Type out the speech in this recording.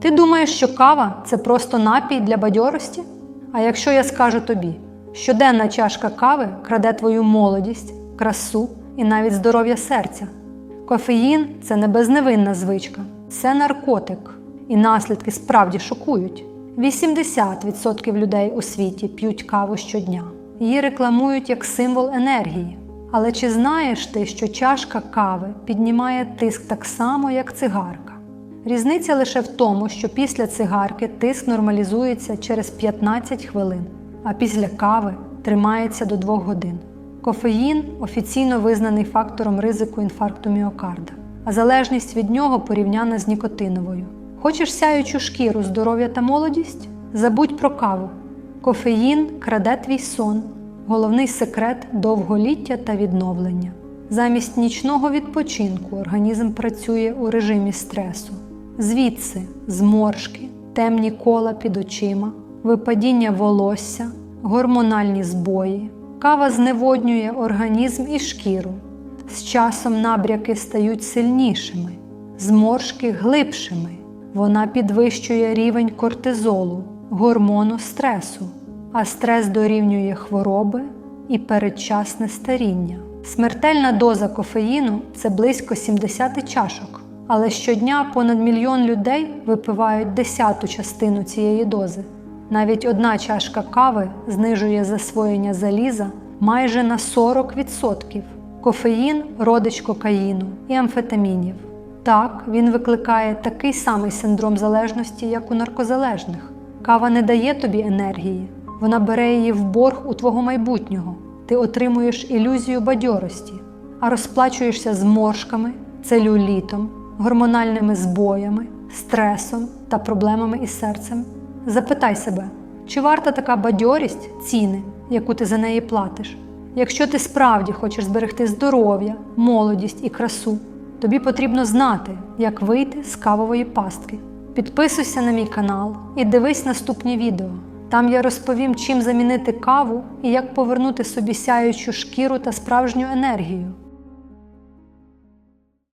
Ти думаєш, що кава це просто напій для бадьорості? А якщо я скажу тобі, щоденна чашка кави краде твою молодість, красу і навіть здоров'я серця. Кофеїн це не безневинна звичка, це наркотик, і наслідки справді шокують. 80% людей у світі п'ють каву щодня. Її рекламують як символ енергії. Але чи знаєш ти, що чашка кави піднімає тиск так само, як цигарка? Різниця лише в тому, що після цигарки тиск нормалізується через 15 хвилин, а після кави тримається до 2 годин. Кофеїн офіційно визнаний фактором ризику інфаркту міокарда, а залежність від нього порівняна з нікотиновою. Хочеш сяючу шкіру, здоров'я та молодість? Забудь про каву. Кофеїн краде твій сон, головний секрет довголіття та відновлення. Замість нічного відпочинку організм працює у режимі стресу. Звідси зморшки, темні кола під очима, випадіння волосся, гормональні збої. Кава зневоднює організм і шкіру. З часом набряки стають сильнішими, зморшки глибшими. Вона підвищує рівень кортизолу, гормону стресу, а стрес дорівнює хвороби і передчасне старіння. Смертельна доза кофеїну це близько 70 чашок, але щодня понад мільйон людей випивають десяту частину цієї дози. Навіть одна чашка кави знижує засвоєння заліза майже на 40%. Кофеїн родич кокаїну і амфетамінів. Так, він викликає такий самий синдром залежності, як у наркозалежних. Кава не дає тобі енергії, вона бере її в борг у твого майбутнього. Ти отримуєш ілюзію бадьорості, а розплачуєшся зморшками, целюлітом, гормональними збоями, стресом та проблемами із серцем. Запитай себе, чи варта така бадьорість ціни, яку ти за неї платиш? Якщо ти справді хочеш зберегти здоров'я, молодість і красу, тобі потрібно знати, як вийти з кавової пастки. Підписуйся на мій канал і дивись наступні відео. Там я розповім, чим замінити каву і як повернути собі сяючу шкіру та справжню енергію.